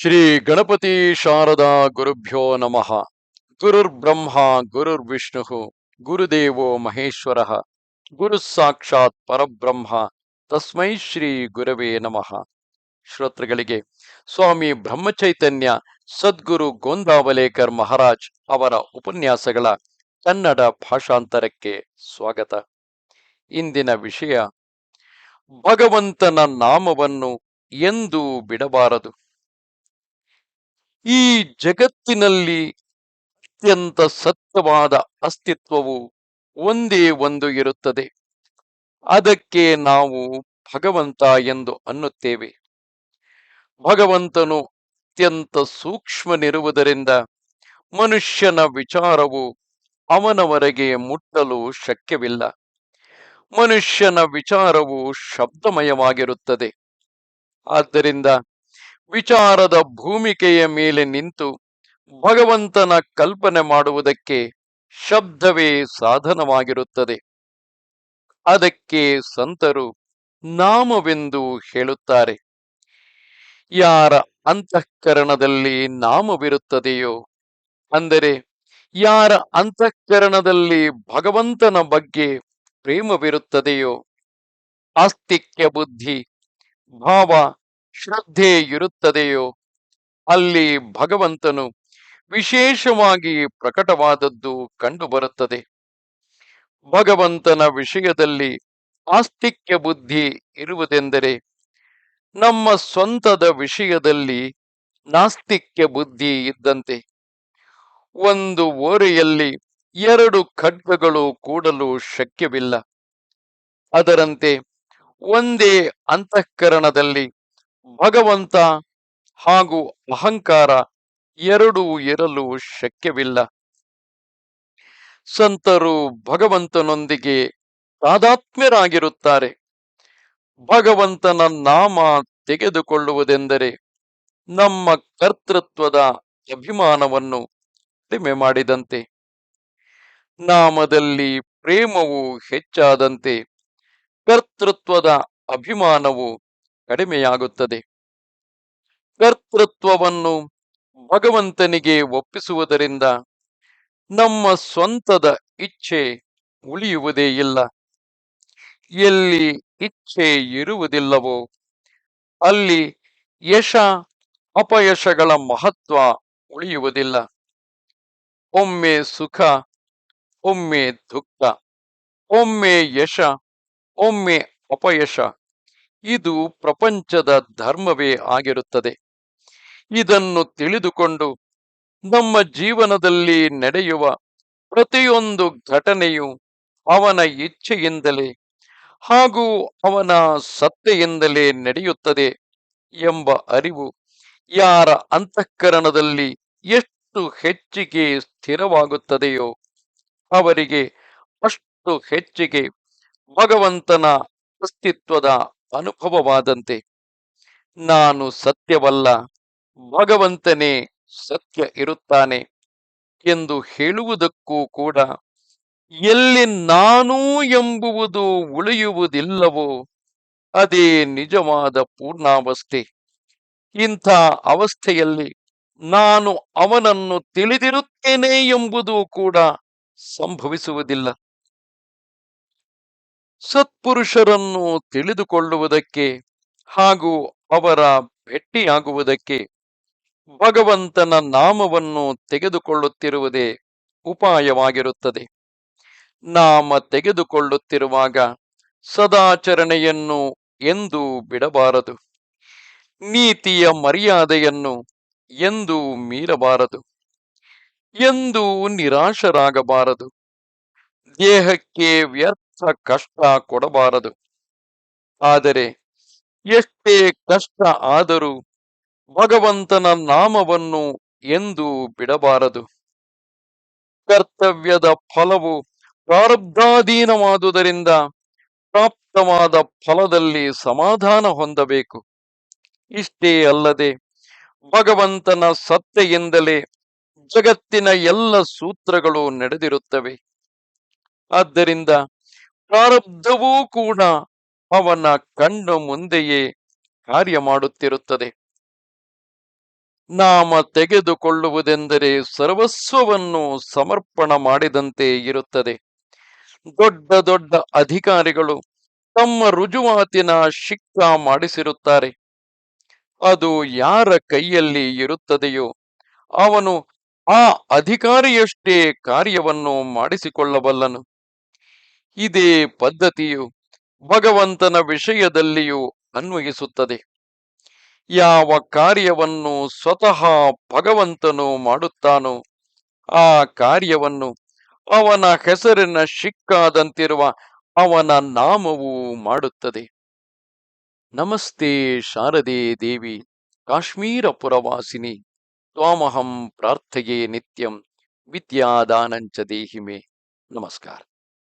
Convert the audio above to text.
ಶ್ರೀ ಗಣಪತಿ ಶಾರದಾ ಗುರುಭ್ಯೋ ನಮಃ. ಗುರುರ್ ಬ್ರಹ್ಮ ಗುರುರ್ ವಿಷ್ಣು ಗುರುದೇವೋ ಮಹೇಶ್ವರ. ಗುರು ಸಾಕ್ಷಾತ್ ಪರಬ್ರಹ್ಮ, ತಸ್ಮೈ ಶ್ರೀ ಗುರವೇ ನಮಃ. ಶ್ರೋತೃಗಳಿಗೆ, ಸ್ವಾಮಿ ಬ್ರಹ್ಮಚೈತನ್ಯ, ಸದ್ಗುರು ಗೋಂದಾವಲೇಕರ್ ಮಹಾರಾಜ್ ಅವರ ಉಪನ್ಯಾಸಗಳ ಕನ್ನಡ ಭಾಷಾಂತರಕ್ಕೆ ಸ್ವಾಗತ. ಇಂದಿನ ವಿಷಯ, ಭಗವಂತನ ನಾಮವನ್ನು ಎಂದೂ ಬಿಡಬಾರದು. ಈ ಜಗತ್ತಿನಲ್ಲಿ ಅತ್ಯಂತ ಸತ್ಯವಾದ ಅಸ್ತಿತ್ವವು ಒಂದೇ ಒಂದು ಇರುತ್ತದೆ. ಅದಕ್ಕೆ ನಾವು ಭಗವಂತ ಎಂದು ಅನ್ನುತ್ತೇವೆ. ಭಗವಂತನು ಅತ್ಯಂತ ಸೂಕ್ಷ್ಮನಿರುವುದರಿಂದ ಮನುಷ್ಯನ ವಿಚಾರವು ಅವನವರೆಗೆ ಮುಟ್ಟಲು ಶಕ್ಯವಿಲ್ಲ. ಮನುಷ್ಯನ ವಿಚಾರವು ಶಬ್ದಮಯವಾಗಿರುತ್ತದೆ. ಆದ್ದರಿಂದ ವಿಚಾರದ ಭೂಮಿಕೆಯ ಮೇಲೆ ನಿಂತು ಭಗವಂತನ ಕಲ್ಪನೆ ಮಾಡುವುದಕ್ಕೆ ಶಬ್ದವೇ ಸಾಧನವಾಗಿರುತ್ತದೆ. ಅದಕ್ಕೆ ಸಂತರು ನಾಮವೆಂದು ಹೇಳುತ್ತಾರೆ. ಯಾರ ಅಂತಃಕರಣದಲ್ಲಿ ನಾಮವಿರುತ್ತದೆಯೋ, ಅಂದರೆ ಯಾರ ಅಂತಃಕರಣದಲ್ಲಿ ಭಗವಂತನ ಬಗ್ಗೆ ಪ್ರೇಮವಿರುತ್ತದೆಯೋ, ಆಸ್ತಿಕ್ಯ, ಬುದ್ಧಿ, ಭಾವ ಶ್ರದ್ಧೆ ಇರುತ್ತದೆಯೋ, ಅಲ್ಲಿ ಭಗವಂತನು ವಿಶೇಷವಾಗಿ ಪ್ರಕಟವಾದದ್ದು ಕಂಡುಬರುತ್ತದೆ. ಭಗವಂತನ ವಿಷಯದಲ್ಲಿ ಆಸ್ತಿಕ್ಯ ಬುದ್ಧಿ ಇರುವುದೆಂದರೆ, ನಮ್ಮ ಸ್ವಂತದ ವಿಷಯದಲ್ಲಿ ನಾಸ್ತಿಕ್ಯ ಬುದ್ಧಿ ಇದ್ದಂತೆ. ಒಂದು ಓರೆಯಲ್ಲಿ ಎರಡು ಖಡ್ಗಗಳು ಕೂಡಲು ಶಕ್ಯವಿಲ್ಲ. ಅದರಂತೆ ಒಂದೇ ಅಂತಃಕರಣದಲ್ಲಿ ಭಗವಂತ ಹಾಗೂ ಅಹಂಕಾರ ಎರಡೂ ಇರಲು ಶಕ್ಯವಿಲ್ಲ. ಸಂತರು ಭಗವಂತನೊಂದಿಗೆ ತಾದಾತ್ಮ್ಯರಾಗಿರುತ್ತಾರೆ. ಭಗವಂತನ ನಾಮ ತೆಗೆದುಕೊಳ್ಳುವುದೆಂದರೆ ನಮ್ಮ ಕರ್ತೃತ್ವದ ಅಭಿಮಾನವನ್ನು ಕಡಿಮೆ ಮಾಡಿದಂತೆ. ನಾಮದಲ್ಲಿ ಪ್ರೇಮವು ಹೆಚ್ಚಾದಂತೆ ಕರ್ತೃತ್ವದ ಅಭಿಮಾನವು ಕಡಿಮೆಯಾಗುತ್ತದೆ. ಕರ್ತೃತ್ವವನ್ನು ಭಗವಂತನಿಗೆ ಒಪ್ಪಿಸುವುದರಿಂದ ನಮ್ಮ ಸ್ವಂತದ ಇಚ್ಛೆ ಉಳಿಯುವುದೇ ಇಲ್ಲ. ಎಲ್ಲಿ ಇಚ್ಛೆ ಇರುವುದಿಲ್ಲವೋ, ಅಲ್ಲಿ ಯಶ, ಅಪಯಶಗಳ ಮಹತ್ವ ಉಳಿಯುವುದಿಲ್ಲ. ಒಮ್ಮೆ ಸುಖ, ಒಮ್ಮೆ ದುಃಖ, ಒಮ್ಮೆ ಯಶ, ಒಮ್ಮೆ ಅಪಯಶ. ಇದು ಪ್ರಪಂಚದ ಧರ್ಮವೇ ಆಗಿರುತ್ತದೆ. ಇದನ್ನು ತಿಳಿದುಕೊಂಡು ನಮ್ಮ ಜೀವನದಲ್ಲಿ ನಡೆಯುವ ಪ್ರತಿಯೊಂದು ಘಟನೆಯು ಅವನ ಇಚ್ಛೆಯಿಂದಲೇ ಹಾಗೂ ಅವನ ಸತ್ತೆಯಿಂದಲೇ ನಡೆಯುತ್ತದೆ ಎಂಬ ಅರಿವು ಯಾರ ಅಂತಃಕರಣದಲ್ಲಿ ಎಷ್ಟು ಹೆಚ್ಚಿಗೆ ಸ್ಥಿರವಾಗುತ್ತದೆಯೋ ಅವರಿಗೆ ಅಷ್ಟು ಹೆಚ್ಚಿಗೆ ಭಗವಂತನ ಅಸ್ತಿತ್ವದ ಅನುಭವವಾದಂತೆ. ನಾನು ಸತ್ಯವಲ್ಲ, ಭಗವಂತನೇ ಸತ್ಯ ಇರುತ್ತಾನೆ ಎಂದು ಹೇಳುವುದಕ್ಕೂ ಕೂಡ ಎಲ್ಲಿ ನಾನು ಎಂಬುವುದು ಉಳಿಯುವುದಿಲ್ಲವೋ, ಅದೇ ನಿಜವಾದ ಪೂರ್ಣಾವಸ್ಥೆ. ಇಂಥ ಅವಸ್ಥೆಯಲ್ಲಿ ನಾನು ಅವನನ್ನು ತಿಳಿದಿರುತ್ತೇನೆ ಎಂಬುದು ಕೂಡ ಸಂಭವಿಸುವುದಿಲ್ಲ. ಸತ್ಪುರುಷರನ್ನು ತಿಳಿದುಕೊಳ್ಳುವುದಕ್ಕೆ ಹಾಗೂ ಅವರ ಭೆಟ್ಟಿಯಾಗುವುದಕ್ಕೆ ಭಗವಂತನ ನಾಮವನ್ನು ತೆಗೆದುಕೊಳ್ಳುತ್ತಿರುವುದೇ ಉಪಾಯವಾಗಿರುತ್ತದೆ. ನಾಮ ತೆಗೆದುಕೊಳ್ಳುತ್ತಿರುವಾಗ ಸದಾಚರಣೆಯನ್ನು ಎಂದು ಬಿಡಬಾರದು. ನೀತಿಯ ಮರ್ಯಾದೆಯನ್ನು ಎಂದು ಮೀರಬಾರದು. ಎಂದು ನಿರಾಶರಾಗಬಾರದು. ದೇಹಕ್ಕೆ ವ್ಯರ್ಥ ಕಷ್ಟ ಕೊಡಬಾರದು. ಆದರೆ ಎಷ್ಟೇ ಕಷ್ಟ ಆದರೂ ಭಗವಂತನ ನಾಮವನ್ನು ಎಂದು ಬಿಡಬಾರದು. ಕರ್ತವ್ಯದ ಫಲವು ಪ್ರಾರಬ್ಧಾಧೀನವಾದುದರಿಂದ ಪ್ರಾಪ್ತವಾದ ಫಲದಲ್ಲಿ ಸಮಾಧಾನ ಹೊಂದಬೇಕು. ಇಷ್ಟೇ ಅಲ್ಲದೆ ಭಗವಂತನ ಸತ್ತೆಯಿಂದಲೇ ಜಗತ್ತಿನ ಎಲ್ಲ ಸೂತ್ರಗಳು ನಡೆದಿರುತ್ತವೆ. ಆದ್ದರಿಂದ ಪ್ರಾರಬ್ಧವೂ ಕೂಡ ಅವನ ಕಣ್ಣು ಮುಂದೆಯೇ ಕಾರ್ಯ ಮಾಡುತ್ತಿರುತ್ತದೆ ನಾಮ ತೆಗೆದುಕೊಳ್ಳುವುದೆಂದರೆ ಸರ್ವಸ್ವವನ್ನು ಸಮರ್ಪಣ ಮಾಡಿದಂತೆ ಇರುತ್ತದೆ. ದೊಡ್ಡ ದೊಡ್ಡ ಅಧಿಕಾರಿಗಳು ತಮ್ಮ ರುಜುವಾತಿನ ಶಿಕ್ಕ ಮಾಡಿಸಿರುತ್ತಾರೆ. ಅದು ಯಾರ ಕೈಯಲ್ಲಿ ಇರುತ್ತದೆಯೋ ಅವನು ಆ ಅಧಿಕಾರಿಯಷ್ಟೇ ಕಾರ್ಯವನ್ನು ಮಾಡಿಸಿಕೊಳ್ಳಬಲ್ಲನು. ಇದೇ ಪದ್ಧತಿಯು ಭಗವಂತನ ವಿಷಯದಲ್ಲಿಯೂ ಅನ್ವಯಿಸುತ್ತದೆ. ಯಾವ ಕಾರ್ಯವನ್ನು ಸ್ವತಃ ಭಗವಂತನು ಮಾಡುತ್ತಾನೋ ಆ ಕಾರ್ಯವನ್ನು ಅವನ ಹೆಸರಿನ ಶಿಕ್ಕಾದಂತಿರುವ ಅವನ ನಾಮವು ಮಾಡುತ್ತದೆ. ನಮಸ್ತೆ ಶಾರದೆ ದೇವಿ, ಕಾಶ್ಮೀರ ಪುರವಾಸಿನಿ, ತ್ವಾಮಹಂ ಪ್ರಾರ್ಥೆಯೇ ನಿತ್ಯಂ ವಿದ್ಯಾದಾನಂಚ ದೇಹಿಮೆ. ನಮಸ್ಕಾರ.